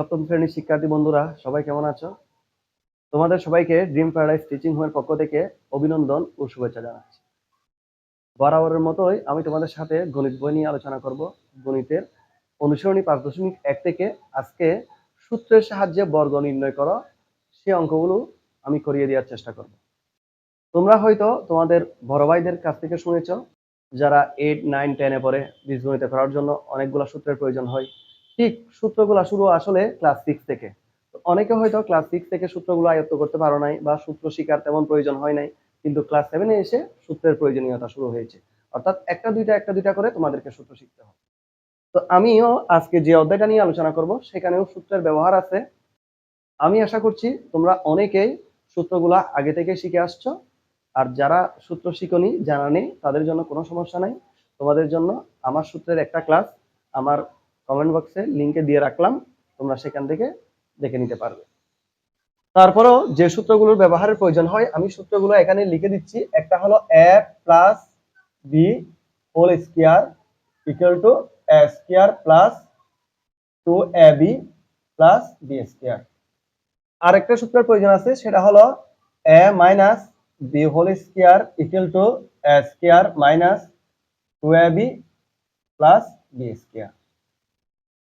সপ্তম শ্রেণির শিক্ষার্থী বন্ধুরা, সবাই কেমন আছো? তোমাদের সবাইকে ড্রিম প্যারাডাইস টিচিং হোমের পক্ষ থেকে অভিনন্দন ও শুভেচ্ছা জানাচ্ছি। বরাবরের মতোই আমি তোমাদের সাথে গণিত বই নিয়ে আলোচনা করব। গণিতের অনুসরণী পাঁচ দশমিক এক থেকে আজকে সূত্রের সাহায্যে বর্গ নির্ণয় করো, সে অঙ্কগুলো আমি করিয়ে দেওয়ার চেষ্টা করব। তোমরা হয়তো তোমাদের বড় ভাইদের কাছ থেকে শুনেছ, যারা এইট নাইন টেনে পড়ে বীজগণিত করার জন্য অনেকগুলো সূত্রের প্রয়োজন হয়। ঠিক সূত্রগুলো শুরু আসলে ক্লাস সিক্স থেকে। অনেকে হয়তো ক্লাস সিক্স থেকে সূত্রগুলো আয়ত্ত করতে পারো নাই বা সূত্র শিকার তেমন প্রয়োজন হয় নাই, কিন্তু ক্লাস সেভেনে এসে সূত্রের প্রয়োজনীয়তা শুরু হয়েছে। অর্থাৎ একটা দুইটা একটা দুইটা করে তোমাদেরকে সূত্র শিখতে হবে। তো আমিও আজকে যে অধ্যায়টা নিয়ে আলোচনা করব, সেখানেও সূত্রের ব্যবহার আছে। আমি আশা করছি তোমরা অনেকেই সূত্রগুলা আগে থেকে শিখে আসছো, আর যারা সূত্র শিখনি, জানা নেই, তাদের জন্য কোনো সমস্যা নাই। তোমাদের জন্য আমার সূত্রের একটা ক্লাস আমার কমেন্ট বক্সে লিঙ্কে দিয়ে রাখলাম, তোমরা সেখান থেকে দেখে নিতে পারবে। তারপরেও যে সূত্রগুলোর ব্যবহারের প্রয়োজন হয়, আমি সূত্রগুলো এখানে লিখে দিচ্ছি। একটা হলো A plus B whole square equal to A square plus two A B plus B square আরেকটা সূত্রের প্রয়োজন আছে, সেটা হলো A minus B whole square equal to A square minus two A B plus B square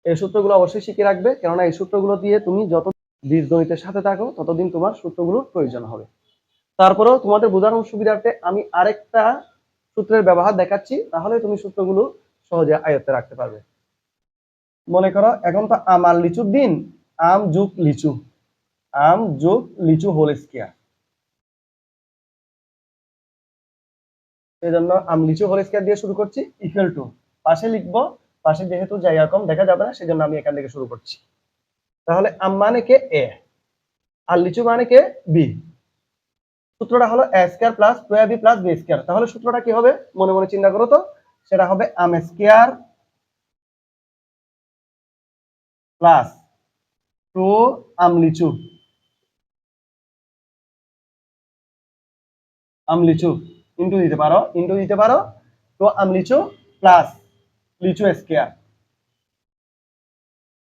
এই সূত্রগুলো অবশ্যই শিখে রাখবে। কেননা এই সূত্রগুলো দিয়ে তুমি যত বীজগণিতের সাথে থাকো, ততদিন তোমার সূত্রগুলোর প্রয়োজন হবে। তারপরেও তোমাদের বোঝানোর সুবিধার্থে আমি আরেকটা সূত্রের ব্যবহার দেখাচ্ছি, তাহলে তুমি সূত্রগুলো সহজে আয়ত্তে রাখতে পারবে। মনে করো, এখন তো আম আর লিচুর দিন, আম যুগ লিচু। আম যোগ লিচু হোল স্কোয়ার। সেই জন্য আম লিচু হোল স্কোয়ার দিয়ে শুরু করছি ইকুয়াল টু পাশে লিখব পাশে যেহেতু জায়গা কম, দেখা যাবে না, সেজন্য আমি এখান থেকে শুরু করছি। তাহলে আম মানে কে? এ। আর লিচু মানে কে? বি। সূত্রটা হলো A square plus two B plus B square. তাহলে সূত্রটা কি হবে? মনে মনে চিন্তা করো তো। সেটা হবে আম স্কোয়ার প্লাস টু আম লিচু। আম লিচু। ইন্টু দিতে পারো। ইন্টু দিতে পারো। তো আম লিচু প্লাস লিচু স্কোয়ার।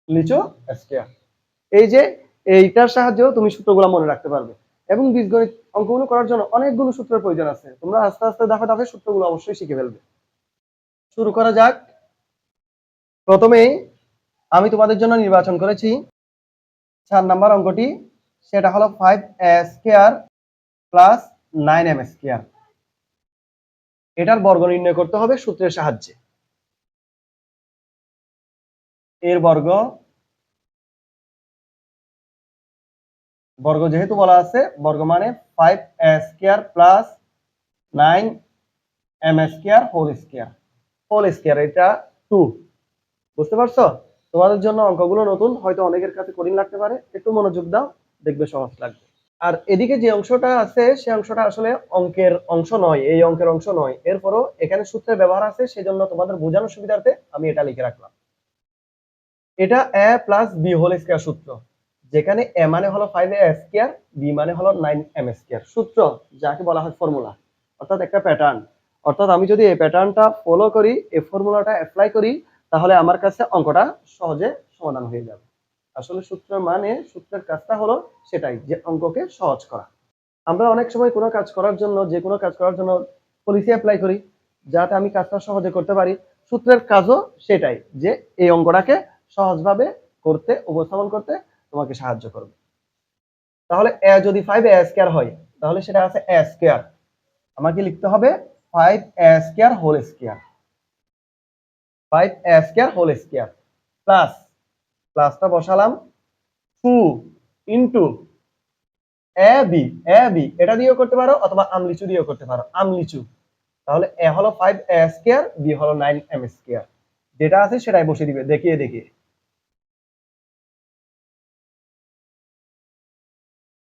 লিচু স্কোয়ার। এই যে এইটার সাহায্যেও তুমি সূত্রগুলো মনে রাখতে পারবে। এবং বীজগণিত অঙ্কগুলো করার জন্য অনেকগুলো সূত্রের প্রয়োজন আছে। তোমরা আস্তে আস্তে ধাপে ধাপে সূত্রগুলো অবশ্যই শিখে ফেলবে। শুরু করা যাক। প্রথমেই আমি তোমাদের জন্য নির্বাচন করেছি। চার নাম্বার অঙ্কটি, সেটা হলো five square plus nine M square এটার বর্গ নির্ণয় করতে হবে সূত্রের সাহায্যে। এর বর্গ বর্গ যেহেতু বলা আছে, বর্গ মানে five square plus nine M square whole square whole square এটা টু বুঝতে পারছ? তোমাদের জন্য অঙ্কগুলো নতুন, হয়তো অনেকের কাছে কঠিন লাগতে পারে, একটু মনোযোগ দাও, দেখবে সহজ লাগবে। আর এদিকে যে অংশটা আছে, সে অংশটা আসলে অঙ্কের অংশ নয়, এই অঙ্কের অংশ নয়, এরপরও এখানে সূত্রের ব্যবহার আছে, সেজন্য তোমাদের বোঝানোর সুবিধার্থে আমি এটা লিখে রাখলাম। এটা A plus B whole square সূত্র, যেখানে এ মানে হলো ফাইভ এ স্কোয়ার বি মানে হলো নাইন এম স্কোয়ার সূত্র, যাকে বলা হয় ফর্মুলা অর্থাৎ একটা প্যাটার্ন অর্থাৎ আমি যদি এই প্যাটার্নটা ফলো করি, এই ফর্মুলাটা অ্যাপ্লাই করি, তাহলে আমার কাছে অঙ্কটা সহজে সমাধান হয়ে যাবে। আসলে সূত্র মানে সূত্রের কাজটা হলো সেটাই, যে অঙ্ককে সহজ করা। আমরা অনেক সময় কোনো কাজ করার জন্য, যে কোনো কাজ করার জন্য পলিসি অ্যাপ্লাই করি, যাতে আমি কাজটা সহজে করতে পারি। সূত্রের কাজও সেটাই, যে এই অঙ্কটাকে সহজভাবে করতে, উপস্থাপন করতে তোমাকে সাহায্য করবে। তাহলে এ যদি ফাইভ এ স্কোয়ার হয়, তাহলে সেটা আছে এ স্কোয়ার আমাকে লিখতে হবে five A square whole square five A square whole square plus প্লাসটা বসালাম। Two into A B A B এটা দিয়েও করতে পারো অথবা আমলিচু দিয়েও করতে পারো, আমলিচু। তাহলে এ হলো ফাইভ এ স্কোয়ার বি হলো নাইন এম স্কোয়ার যেটা আছে সেটাই বসিয়ে দিবে, দেখিয়ে দেখিয়ে।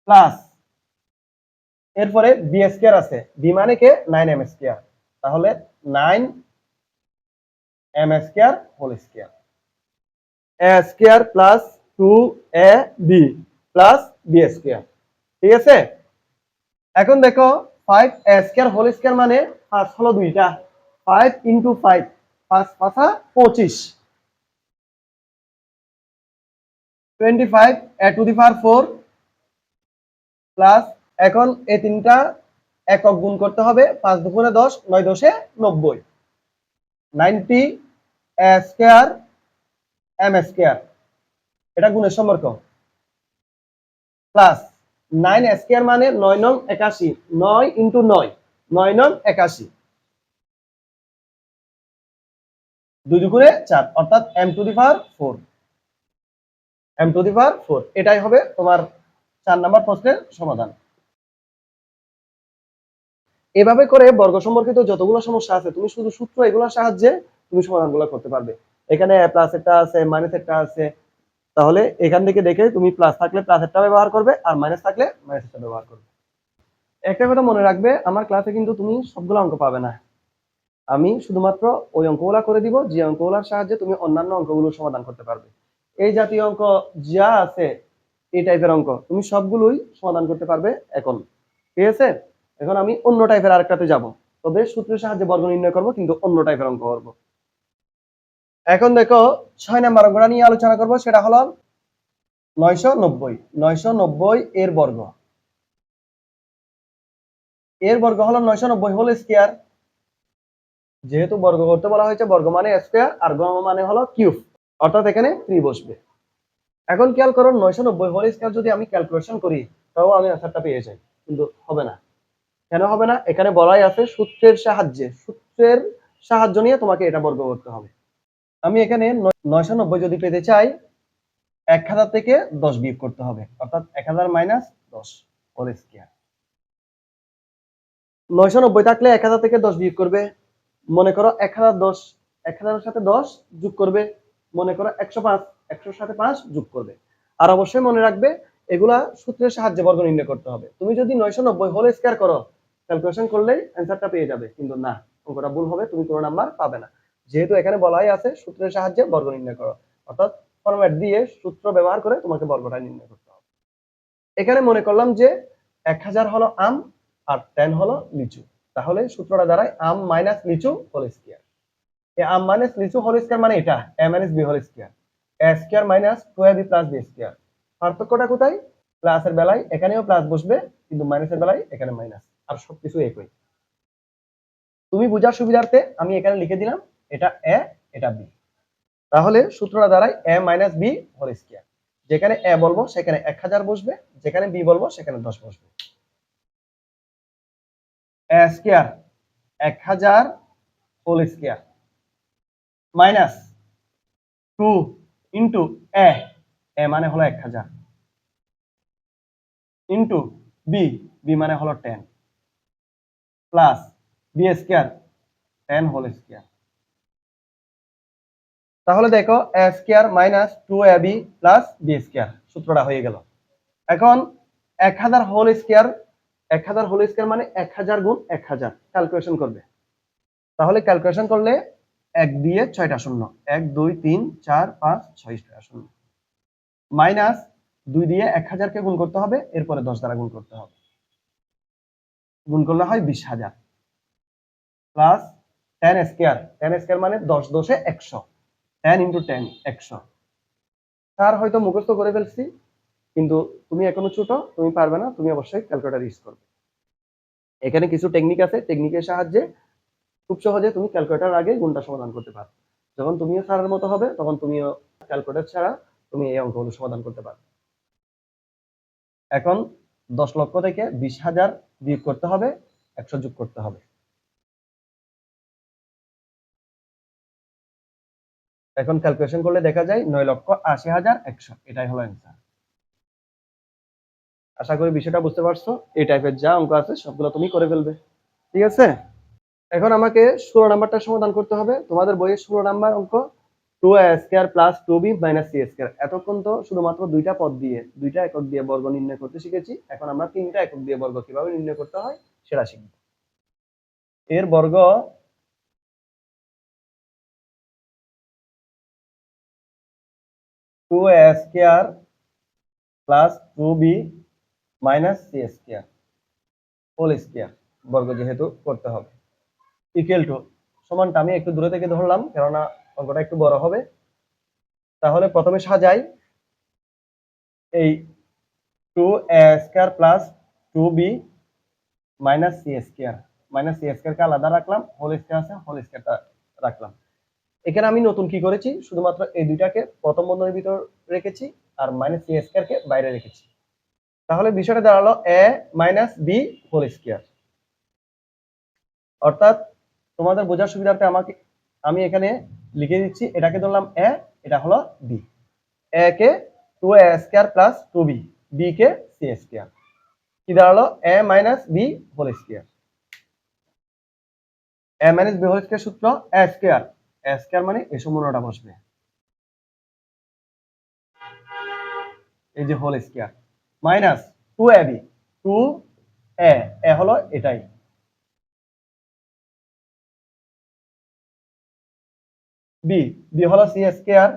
প্লাস এরপরে বি স্কোয়ার আছে। বি মানে কে? নাইন এম স্কোয়ার তাহলে nine M square whole square A square plus two A B plus B square ঠিক আছে? এখন দেখো five A square whole square মানে পাঁচ হলো দুইটা। ফাইভ ইন্টু ফাইভ পাঁচ পাঁচা পঁচিশ। Twenty five A to the power four plus এখন এই তিনটা একক গুণ করতে হবে পাঁচ দুপুরে দশ, নয় দশে নব্বই। Ninety square M square. এটা গুণের সম্পর্ক। প্লাস নাইন স্কোয়ার মানে নয় নং একাশি, নয় ইন্টু নয় নয় নং একাশি। দুই দুপুরে চার, অর্থাৎ M to the power four. M to the power four, এটাই হবে তোমার চার নাম্বার প্রশ্নের সমাধান। এভাবে করে বর্গ সম্পর্কিত যতগুলো সমস্যা আছে, তুমি শুধু সূত্র এগুলোর সাহায্যে তুমি সমাধানগুলো করতে পারবে। এখানে প্লাস একটা আছে মাইনাস একটা আছে। তাহলে এখান থেকে দেখে তুমি প্লাস থাকলে প্লাসেরটা ব্যবহার করবে আর মাইনাস থাকলে মাইনাসেরটা ব্যবহার করবে। একটা কথা মনে রাখবে, আমার ক্লাসে কিন্তু তুমি সবগুলো অঙ্ক পাবে না। আমি শুধুমাত্র ওই অঙ্কগুলা করে দিব, যে অঙ্কগুলার সাহায্যে তুমি অন্যান্য অঙ্কগুলো সমাধান করতে পারবে। এই জাতীয় অঙ্ক যা আছে এই টাইপের অঙ্ক। তুমি সবগুলোই সমাধান করতে পারবে এখন। ঠিক আছে? এখন আমি অন্য টাইপের আরেকটাতে যাব। তবে সূত্রের সাহায্যে বর্গ নির্ণয় করব, কিন্তু অন্য টাইপের অঙ্ক করব। এখন দেখো, ছয় নাম্বার অঙ্কটা নিয়ে আলোচনা করব, সেটা হলো নয়শো নব্বই। নয়শো নব্বই এর বর্গ। এর বর্গ হলো নয়শো নব্বই হোল স্কোয়ার। যেহেতু বর্গ করতে বলা হয়েছে, বর্গ মানে স্কোয়ার, আর গম মানে হলো কিউব। অর্থাৎ এখানে থ্রি বসবে এখন খেয়াল করো নয়শো নব্বই হোল স্কোয়ার যদি আমি ক্যালকুলেশন করি, তাও আমি আনসারটা পেয়ে যাই, কিন্তু হবে না। কেন হবে না? এখানে বলাই আছে সূত্রের সাহায্যে, সূত্রের সাহায্য নিয়ে তোমাকে এটা বর্গ করতে হবে। আমি এখানে নয়শো নব্বই যদি পেতে চাই, এক হাজার থেকে দশ বিয়োগ করতে হবে, অর্থাৎ এক হাজার মাইনাস দশ হোল স্কোয়ার নয়শো নব্বই থাকলে এক হাজার থেকে দশ বিয়োগ করবে, মনে করো এক হাজার দশ, এক হাজারের সাথে দশ যোগ করবে, মনে করো একশো পাঁচ। একশোর সাথে পাঁচ যোগ করবে। আর অবশ্যই মনে রাখবে, এগুলা সূত্রের সাহায্যে বর্গ নির্ণয় করতে হবে। তুমি যদি নয়শো নব্বই হোল স্কোয়ার করো ক্যালকুলেশন করলেই অ্যান্সারটা পেয়ে যাবে। কিন্তু না, অঙ্কটা ভুল হবে, তুমি কোনো নাম্বার পাবে না। যেহেতু এখানে বলাই আছে, সূত্রের সাহায্যে বর্গ নির্ণয় করো। অর্থাৎ ফরম্যাট দিয়ে সূত্র ব্যবহার করে তোমাকে বর্গটা নির্ণয় করতে হবে। এখানে মনে করলাম যে এক হাজার হলো আম, আর টেন হলো লিচু। তাহলে সূত্রটা দাঁড়ায় আম মাইনাস লিচু হোল স্কোয়ার এই আম মাইনাস লিচু হোল স্কোয়ার মানে এটা A minus B whole square A square minus two A B plus B square. পার্থক্যটা কোথায়? প্লাসের বেলায় এখানেও প্লাস বসবে, কিন্তু মাইনাসের বেলায় এখানে মাইনাস। আর সবকিছু একই। তুমি বোঝার সুবিধার্থে আমি এখানে লিখে দিলাম, এটা এ, এটা বি। তাহলে সূত্রটা দাঁড়ায় A minus B whole square. যেখানে এ বলব, সেখানে এক হাজার বসবে, যেখানে বি বলব, সেখানে দশ বসবে। এ স্কোয়ার এক হাজার whole square. Minus two into A A মানে হলো এক হাজার ইন্টু বি বি মানে হলো ten plus B square ten whole square তাহলে দেখো A square minus two A B plus B square সূত্রটা হয়ে গেল। এখন এক হাজার হোল স্কোয়ার এক হাজার হোল স্কোয়ার মানে এক হাজার গুণ এক হাজার। ক্যালকুলেশন করবে। তাহলে ক্যালকুলেশন করলে এক দিয়ে ছয়টা শূন্য। এক, দুই, তিন, চার, পাঁচ ছয়টা শূন্য। মাইনাস দুই দিয়ে এক হাজারকে গুণ করতে হবে, এরপরে দশ দ্বারা গুণ করতে হবে। গুণ করলে হয় বিশ হাজার। Plus ten square ten square মানে দশ দশে একশো। টেন ইন্টু টেন একশো। তার হয়তো মুখস্থ করে ফেলছি, কিন্তু তুমি এখনও ছোট, তুমি পারবে না, তুমি অবশ্যই ক্যালকুলেটার ইউজ করবে। এখানে কিছু টেকনিক আছে টেকনিকের সাহায্যে খুব সহজে তুমি ক্যালকুলেটার আগে গুণটা সমাধান করতে পারো। যখন তুমিও স্যারের মতো হবে, তখন তুমিও ক্যালকুলেটার ছাড়া তুমি এই অঙ্কগুলো সমাধান করতে পারবে। এখন দশ লক্ষ থেকে বিশ হাজার বিয়োগ করতে হবে, একশো যোগ করতে হবে। এখন ক্যালকুলেশন করলে দেখা যায় নয় লক্ষ আশি হাজার একশো, এটাই হলো অ্যান্সার আশা করি বিষয়টা বুঝতে পারছ, এই টাইপের যা অঙ্ক আছে, সবগুলো তুমি করে ফেলবে। ঠিক আছে? এখন আমাকে ষোলো নাম্বারটা সমাধান করতে হবে। তোমাদের বইয়ের ষোলো নাম্বার অঙ্ক two A square plus two B minus C square এতক্ষণ তো শুধুমাত্র দুইটা পদ দিয়ে, দুইটা একক দিয়ে বর্গ নির্ণয় করতে শিখেছি। এখন আমরা তিনটা একক দিয়ে বর্গ কীভাবে নির্ণয় করতে হয় সেটা শিখব। এর বর্গ two A square plus two B minus C square whole square বর্গ যেহেতু করতে হবে। ইকুয়াল টু সমানটা আমি একটু দূরে থেকে ধরলাম, কেননা অঙ্কটা একটু বড় হবে। তাহলে প্রথমে সাজাই। এই two A square plus two B minus C square minus C স্কোয়ারকে আলাদা রাখলাম হোল স্কোয়ার আছে হোল স্কোয়ারটা রাখলাম। এখানে আমি নতুন কি করেছি? শুধুমাত্র এই দুইটাকে প্রথম বন্ধনীর ভিতর রেখেছি, আর মাইনাস সি স্কোয়ারকে বাইরে রেখেছি। তাহলে বিষয়টা দাঁড়াল A minus B whole square অর্থাৎ তোমাদের বোঝার সুবিধার্থে আমাকে, আমি এখানে লিখে দিচ্ছি, এটাকে ধরলাম এ এটা হলো B A K two A square plus two B B K C square কি দাঁড়াল? A minus B whole square A minus B whole square সূত্র এ স্কোয়ার এ স্কোয়ার মানে এই সম্পূর্ণটা বসবে। এই যে whole square minus two A B two A A হলো এটাই। বি বি হলো C square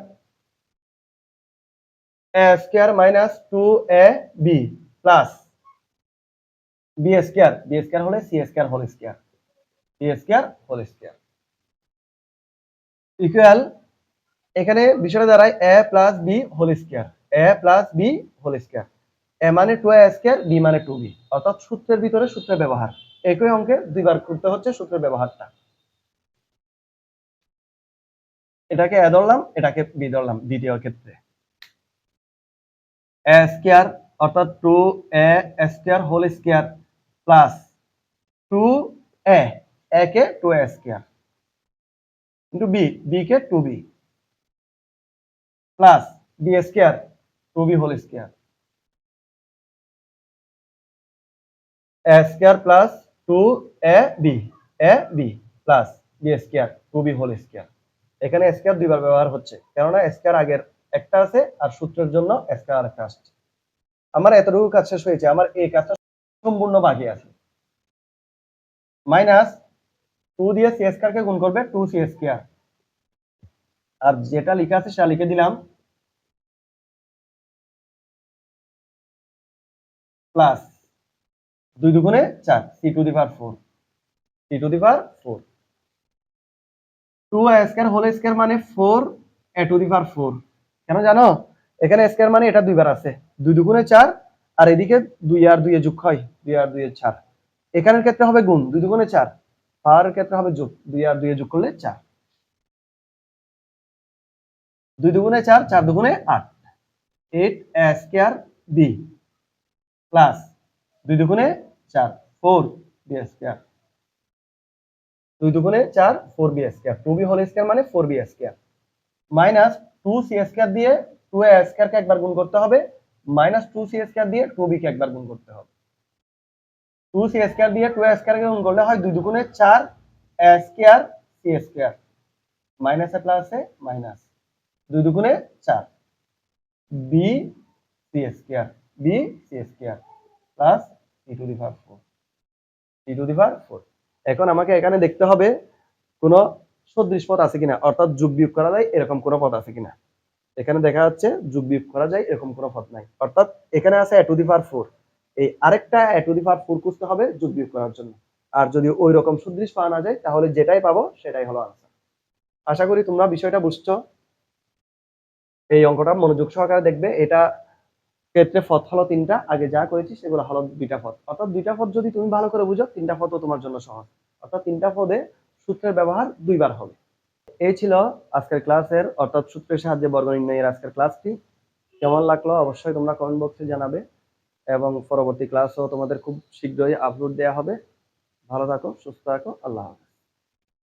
A square minus two A B plus B square B square হলে C square whole square B square whole square equal এখানে বিষয়টা দাঁড়ায় A plus B whole square A plus B whole square A মানে two এ square B মানে two B অর্থাৎ সূত্রের ভিতরে সূত্রের ব্যবহার। একই অঙ্কে দুইবার করতে হচ্ছে সূত্রের ব্যবহারটা। এটাকে এ ধরলাম এটাকে বি ধরলাম দ্বিতীয় ক্ষেত্রে। এ স্কোয়ার অর্থাৎ two A square whole square plus two A K two A square into B B K two B plus B square two B whole square A square plus two A B A B plus B square two B whole square এখানে square দুইবার ব্যবহার হচ্ছে। কেননা square আগের একটা আছে আর সূত্রের জন্য স্কোয়ার আরেকটা আসছে। আমার এতটুকু কাজ শেষ হয়েছে। আমার এই কাজটা সম্পূর্ণ বাকি আছে। মাইনাস টু দিয়ে সি কে গুণ করবে টু সি স্কোয়ার আর যেটা লেখা আছে সেটা লিখে দিলাম। প্লাস দুই দুগুণে চার C to the four C to the four two square whole square মানে four A to the power four কেন জানো? এখানে স্কোয়ার মানে এটা দুইবার আছে। দুই দুগুণে চার, আর এদিকে দুই আর দুই যোগ হয়, দুই আর দুই চার। এখানের ক্ষেত্রে হবে গুণ, দুই দুগুণে চার। পাওয়ারের ক্ষেত্রে হবে যোগ, দুই আর দুই যোগ করলে চার। দুই দুগুণে চার চার দুগুণে আট। এইট স্কোয়ার বি প্লাস দুই দুগুণে চার ফোর বি স্কোয়ার দুই দুগুণে চার four B square two B whole square মানে four B square minus two C square দিয়ে টু এ স্কোয়ারকে একবার গুণ করতে হবে। মাইনাস টু সি স্কোয়ার দিয়ে টু বি কে একবার গুণ করতে হবে। টু সি স্কোয়ার দিয়ে টু স্কোয়ারকে গুণ করলে হয় দুই দুগুণে চার স্কোয়ার সি স্কোয়ার মাইনাসে প্লাসে মাইনাস দুই দুগুণে চার। B C square B C square plus C to the power four C to the power four এখন আমাকে এখানে দেখতে হবে কোন সদৃশ পদ আছে কিনা, অর্থাৎ যোগ বিয়োগ করা যায় এরকম কোন পদ আছে কিনা। এখানে দেখা যাচ্ছে যোগ বিয়োগ করা যায় এরকম কোন পদ নাই। অর্থাৎ এখানে আছে এ টু দি পাওয়ার ফোর এই আরেকটা এ টু দি পাওয়ার ফোর খুঁজতে হবে যোগ বিয়োগ করার জন্য। আর যদি ওই রকম সদৃশ পাওয়া না যায়, তাহলে যেটাই পাবো সেটাই হলো আনসার আশা করি তোমরা বিষয়টা বুঝছ। এই অঙ্কটা মনোযোগ সহকারে দেখবে। এটা ক্ষেত্রে পথ হলো তিনটা, আগে যা করেছি সেগুলো হলো দুইটা পথ অর্থাৎ দুইটা পথ যদি তুমি ভালো করে বুঝো, তিনটা পথও তোমার জন্য সহজ। অর্থাৎ তিনটা পদে সূত্রের ব্যবহার দুইবার হবে। এই ছিল আজকের ক্লাসের, অর্থাৎ সূত্রের সাহায্যে বর্গ নির্ণয়ের আজকের ক্লাসটি। কেমন লাগল অবশ্যই তোমরা কমেন্ট বক্সে জানাবে এবং পরবর্তী ক্লাসও তোমাদের খুব শীঘ্রই আপলোড দেওয়া হবে। ভালো থাকো, সুস্থ থাকো, আল্লাহ হাফেজ।